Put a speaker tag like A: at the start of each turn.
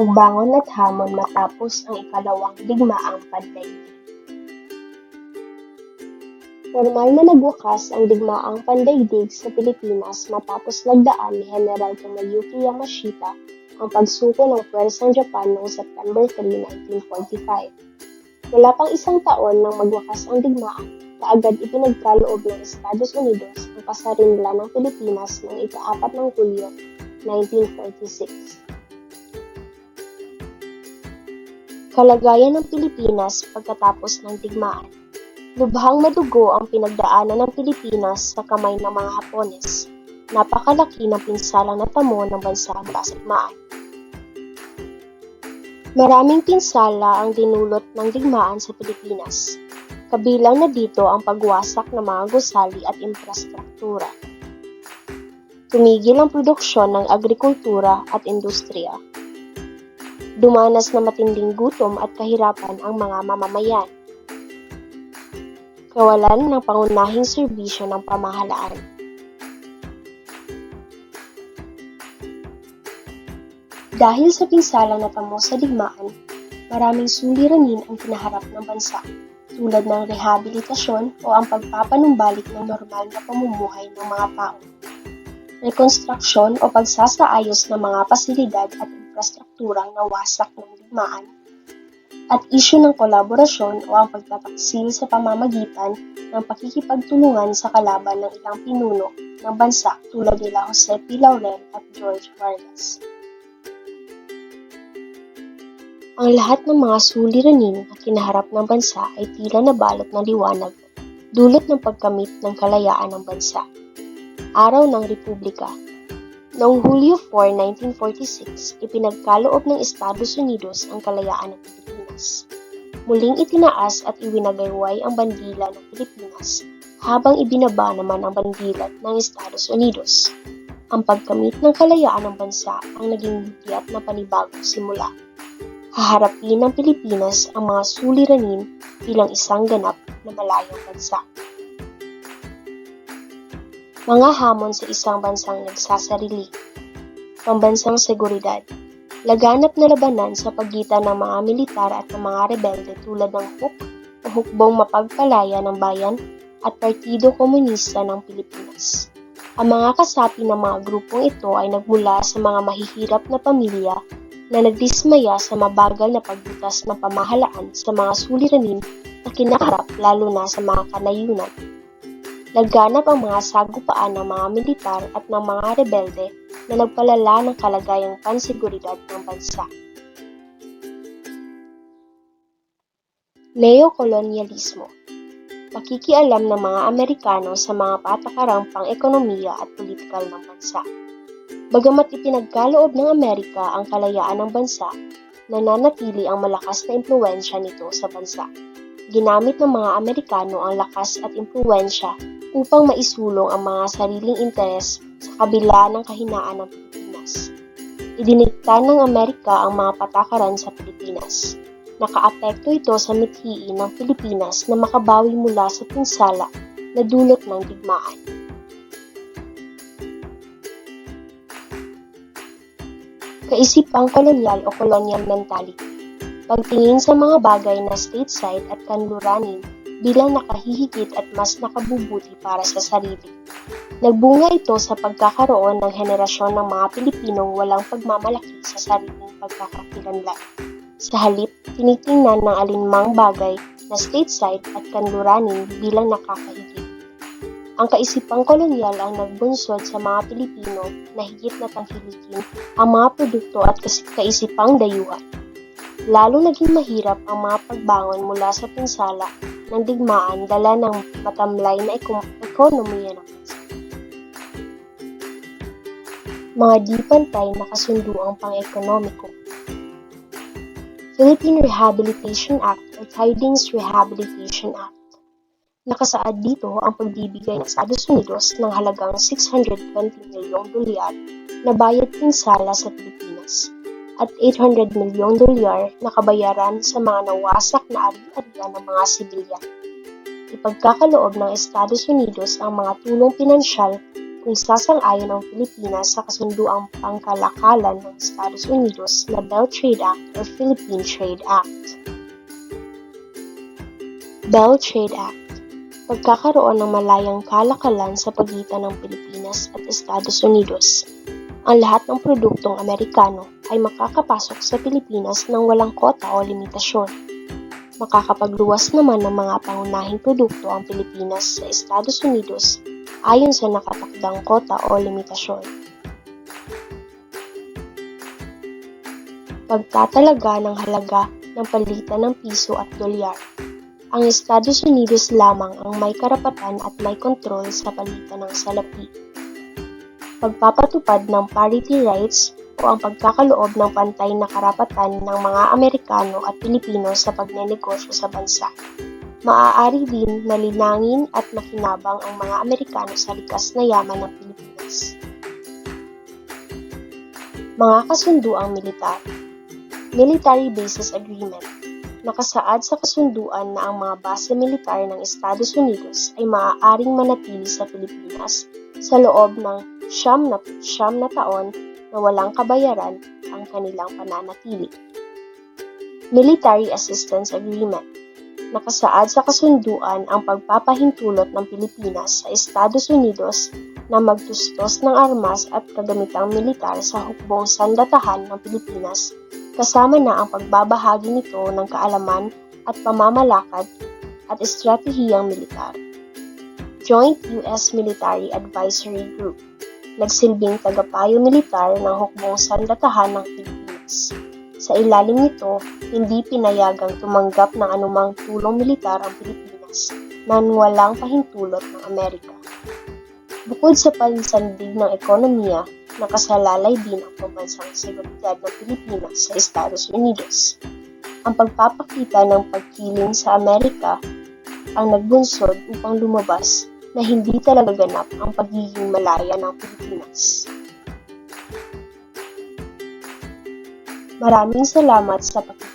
A: Pagbangon at hamon matapos ang ikalawang digmaang pandaigdig. Normal na nagwakas ang digmaang pandaigdig sa Pilipinas matapos nagdaan ni General Tomoyuki Yamashita ang pagsuko ng pwersang Japan noong September 3, 1945. Wala pang isang taon nang magwakas ang digmaan, kaagad ipinagkaloob ng Estados Unidos ang pasarinla ng Pilipinas noong ika-4 ng Hulyo 1946. Kalagayan ng Pilipinas pagkatapos ng digmaan. Lubhang madugo ang pinagdaanan ng Pilipinas sa kamay ng mga Hapones. Napakalaki ng pinsalang natamo ng bansa mula sa digmaan. Maraming pinsala ang dinulot ng digmaan sa Pilipinas. Kabilang na dito ang pagwasak ng mga gusali at infrastruktura. Tumigil ang produksyon ng agrikultura at industriya. Dumanas na matinding gutom at kahirapan ang mga mamamayan. Kawalan ng pangunahing serbisyo ng pamahalaan. Dahil sa pinsalang natamo sa digmaan, maraming suliranin ang kinaharap ng bansa tulad ng rehabilitasyon o ang pagpapanumbalik ng normal na pamumuhay ng mga tao. Rekonstruksyon o pagsasaayos ng mga pasilidad at infrastrukturang nawasak ng digmaan at isyu ng kolaborasyon o ang pagtataksil sa pamamagitan ng pakikipagtulungan sa kalaban ng ilang pinuno ng bansa tulad nila Jose P. Laurel at George Vargas. Ang lahat ng mga suliranin na kinaharap ng bansa ay tila nabalot ng liwanag, dulot ng pagkamit ng kalayaan ng bansa. Araw ng Republika Noong Hulyo 4, 1946, ipinagkaloob ng Estados Unidos ang kalayaan ng Pilipinas. Muling itinaas at iwinagayway ang bandila ng Pilipinas habang ibinaba naman ang bandila ng Estados Unidos. Ang pagkamit ng kalayaan ng bansa ang naging higit na panibagong simula. Haharapin ng Pilipinas ang mga suliranin bilang isang ganap na malayong bansa. Mga hamon sa isang bansang nagsasarili. Pambansang seguridad. Laganap na labanan sa pagitan ng mga militar at ng mga rebelde tulad ng HUK o Hukbong Mapagpalaya ng Bayan at Partido Komunista ng Pilipinas. Ang mga kasapi ng mga grupong ito ay nagmula sa mga mahihirap na pamilya na nagdismaya sa mabagal na pagbutas ng pamahalaan sa mga suliranin na kinaharap lalo na sa mga kanayunan. Laganap ang mga sagupaan ng mga militar at ng mga rebelde na nagpalala ng kalagayang pansiguridad ng bansa. Neokolonyalismo Pakikialam ng mga Amerikano sa mga patakarang pang-ekonomiya at politikal ng bansa. Bagamat ipinagkaloob ng Amerika ang kalayaan ng bansa, nananatili ang malakas na impluensya nito sa bansa. Ginamit ng mga Amerikano ang lakas at impluensya upang maisulong ang mga sariling interes sa kabila ng kahinaan ng Pilipinas. Idinikta ng Amerika ang mga patakaran sa Pilipinas. Nakaapekto ito sa mithiin ng Pilipinas na makabawi mula sa pinsala na dulot ng digmaan. Kaisipang kolonyal o colonial mentality. Pagtingin sa mga bagay na stateside at kanluranin bilang nakahihigit at mas nakabubuti para sa sarili. Nagbunga ito sa pagkakaroon ng henerasyon ng mga Pilipinong walang pagmamalaki sa sariling pagkakakilanlan. Sa halip, tinitingnan ng alinmang bagay na stateside at kanluranin bilang nakakahigit. Ang kaisipang kolonyal ang nagbunsod sa mga Pilipino na higit na tangkilikin ang mga produkto at kaisipang dayuhan. Lalo naging mahirap ang mga pagbangon mula sa pinsala ng digmaan dala ng matamlay na ekonomiya ng bansa. Mga di pantay na kasunduang pang-ekonomiko. Philippine Rehabilitation Act or Tidings Rehabilitation Act. Nakasaad dito ang pagbibigay ng Estados Unidos ng halagang 620 milyong dolyar na bayad pinsala sa Pilipinas at 800 milyong dolyar na kabayaran sa mga nawasak na ari-arian ng mga sibilyan. Ipagkakaloob ng Estados Unidos ang mga tulong pinansyal kung sasang-ayon ang Pilipinas sa kasunduang pangkalakalan ng Estados Unidos na Bell Trade Act or Philippine Trade Act. Bell Trade Act Pagkakaroon ng malayang kalakalan sa pagitan ng Pilipinas at Estados Unidos. Ang lahat ng produktong Amerikano ay makakapasok sa Pilipinas ng walang kota o limitasyon. Makakapagluwas naman ng mga pangunahing produkto ang Pilipinas sa Estados Unidos ayon sa nakatakdang kota o limitasyon. Pagtatalaga ng halaga ng palitan ng piso at dolyar. Ang Estados Unidos lamang ang may karapatan at may kontrol sa palitan ng salapi. Pagpapatupad ng parity rights o ang pagkakaloob ng pantay na karapatan ng mga Amerikano at Pilipino sa pagnenegosyo sa bansa. Maaari din na linangin at makinabang ang mga Amerikano sa likas na yaman ng Pilipinas. Mga kasunduang militar Military Bases Agreement Nakasaad sa kasunduan na ang mga base militar ng Estados Unidos ay maaaring manatili sa Pilipinas sa loob ng siyam na siyam na taon na walang kabayaran ang kanilang pananatili. Military Assistance Agreement Nakasaad sa kasunduan ang pagpapahintulot ng Pilipinas sa Estados Unidos na magtustos ng armas at kagamitang militar sa hukbong sandatahan ng Pilipinas kasama na ang pagbabahagi nito ng kaalaman at pamamalakad at estratehiyang militar. Joint U.S. Military Advisory Group nagsilbing tagapayo militar ng hukbong sandatahan ng Pilipinas. Sa ilalim nito, hindi pinayagang tumanggap ng anumang tulong militar ang Pilipinas nang walang pahintulot ng Amerika. Bukod sa pansandig ng ekonomiya, nakasalalay din ang pambansang seguridad ng Pilipinas sa Estados Unidos. Ang pagpapakita ng pagkiling sa Amerika ang nagbunsod upang lumabas na hindi talaga ganap ang pagiging malaya ng Pilipinas. Maraming salamat sa pakikinig.